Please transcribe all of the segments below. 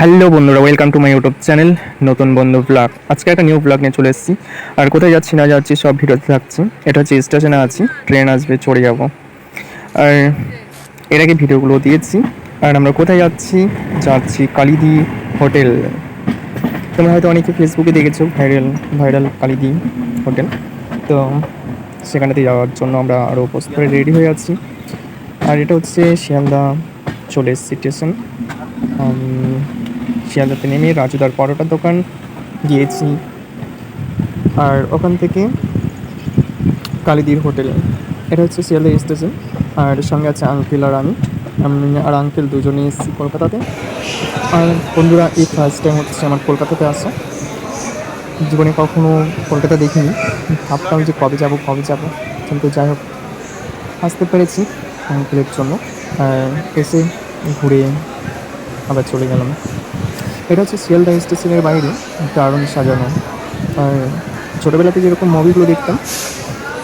Hello বন্ধুরা welcome to my YouTube channel নতুন বন্ধু ব্লগ আজকে একটা নিউ ব্লগ নিয়ে চলে এসেছি। আর কোথায় যাচ্ছি না যাচ্ছি সব ভিডিওতে থাকছি। এটা হচ্ছে স্টেশনে আছি ট্রেন আসবে, চড়ে যাব। আর এর আগে ভিডিওগুলো দিয়েছি। আর আমরা কোথায় যাচ্ছি? যাচ্ছি কালিদি হোটেল তোমরা হয়তো অনেকে ফেসবুকে দেখেছ ভাইরাল ভাইরাল কালিদি হোটেল তো সেখানেতে যাওয়ার জন্য আমরা আরও প্রস্তুত রেডি হয়ে আছি। আর এটা হচ্ছে শিয়ালদা চলে এসেছি স্টেশন শিয়ালদাতে নেমে রাজুদার পরোটার দোকান গিয়েছি। আর ওখান থেকে কালিদির হোটেলে। এটা হচ্ছে শিয়ালদা স্টেশন। আর সঙ্গে আছে আঙ্কেল আর আমি। আমি আর আঙ্কেল দুজনেই এসেছি কলকাতাতে। আর বন্ধুরা, এই ফার্স্ট টাইম হচ্ছে আমার কলকাতাতে আসা। জীবনে কখনো কলকাতা দেখিনি। ভাবতাম যে কবে যাব কবে যাব। কিন্তু যাই হোক, আসতে পেরেছি আঙ্কেলের জন্য। এসে ঘুরে আবার চলে গেলাম। এটা হচ্ছে শিয়ালদা স্টেশনের বাইরে, দারুণ সাজানো। আর ছোটোবেলাতে যেরকম মুভিগুলো দেখতাম,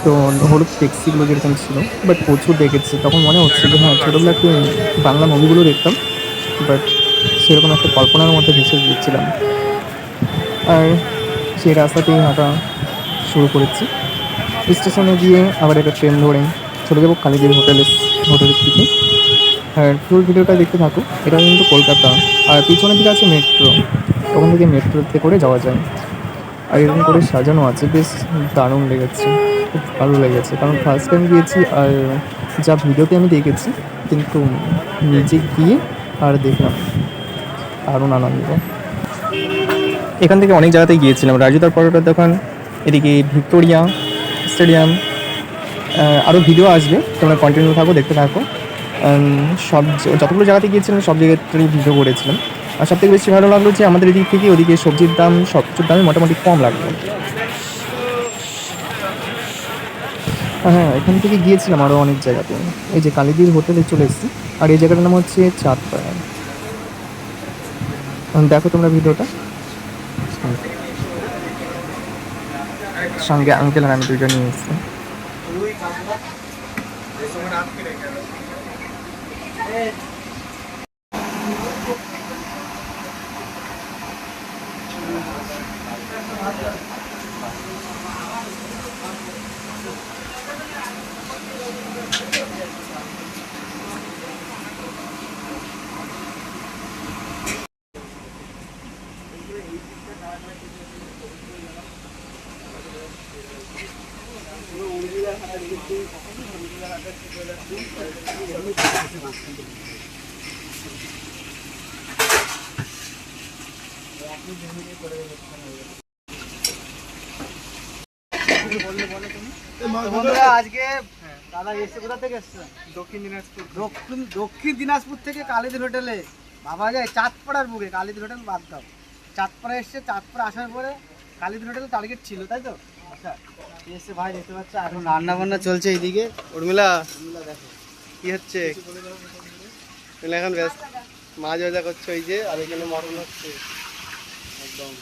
তো হলুদ ট্যাক্সিগুলো যেরকম ছিল বাট প্রচুর দেখেছি। তখন মনে হচ্ছে যে হ্যাঁ ছোটোবেলাতে বাংলা মুভিগুলো দেখতাম বাট সেরকম একটা কল্পনার মধ্যে ভেসে গিয়েছিলাম আর সেই রাস্তাতেই হাঁটা শুরু করেছি। স্টেশনে গিয়ে আবার একটা ট্রেন ধরে চলে যাব কালীদের হোটেলের হোটেলের দিকে। আর ফুল ভিডিওটা দেখতে থাকো এটা কিন্তু কলকাতা। আর পিছনের দিকে আছে মেট্রো। ওখান থেকে মেট্রোতে করে যাওয়া যায়। আর এরকম করে সাজানো আছে। বেশ দারুণ লেগেছে। খুব ভালো লেগেছে। কারণ ফার্স্ট টাইম গিয়েছি আর যা ভিডিওতে আমি দেখেছি, কিন্তু নিজে গিয়ে আর দেখলাম দারুণ আনন্দ। এখান থেকে অনেক জায়গাতেই গিয়েছিলাম। রাজুদার পরোটার দোকান, এদিকে ভিক্টোরিয়া স্টেডিয়াম। আরও ভিডিও আসবে। তোমরা কন্টিনিউ থাকো, দেখতে থাকো। সব যতগুলো জায়গাতে গিয়েছিলাম, সব জায়গাতেই ভিডিও করেছিলাম। আর সব থেকে বেশি ভালো লাগল যে আমাদের এদিক থেকে ওদিকে সবজির দাম সব কিছুর দামই মোটামুটি কম লাগল। হ্যাঁ এখান থেকে গিয়েছিলাম আরও অনেক জায়গাতে। এই যে কালীদির হোটেলে চলে এসেছি। আর এই জায়গাটার নাম হচ্ছে চাঁদপাড়া। দেখো তোমরা ভিডিওটা। সঙ্গে আঙ্কেল আর আমি দুজন নিয়ে এসেছি। 네. বন্ধুরা আজকে দাদা এসছে কোথা থেকে এসছে? দক্ষিণ দিনাজপুর দক্ষিণ দক্ষিণ দিনাজপুর থেকে কালীদের হোটেলে। ভাবা যায় চাঁদপাড়ার বুকে কালীদের হোটেল বাদ দাও। চাঁদপাড়া এসছে চাঁদপাড়া আসার পরে কালীদের হোটেল টার্গেট ছিল তাই তো? ভাই দেখতে পাচ্ছ এখন রান্না বান্না চলছে এইদিকে। উর্মিলা, কি হচ্ছে? এখন ব্যস্ত। মাছ ভাজা করছ ওই যে, আর এখানে মটন হচ্ছে। একদম।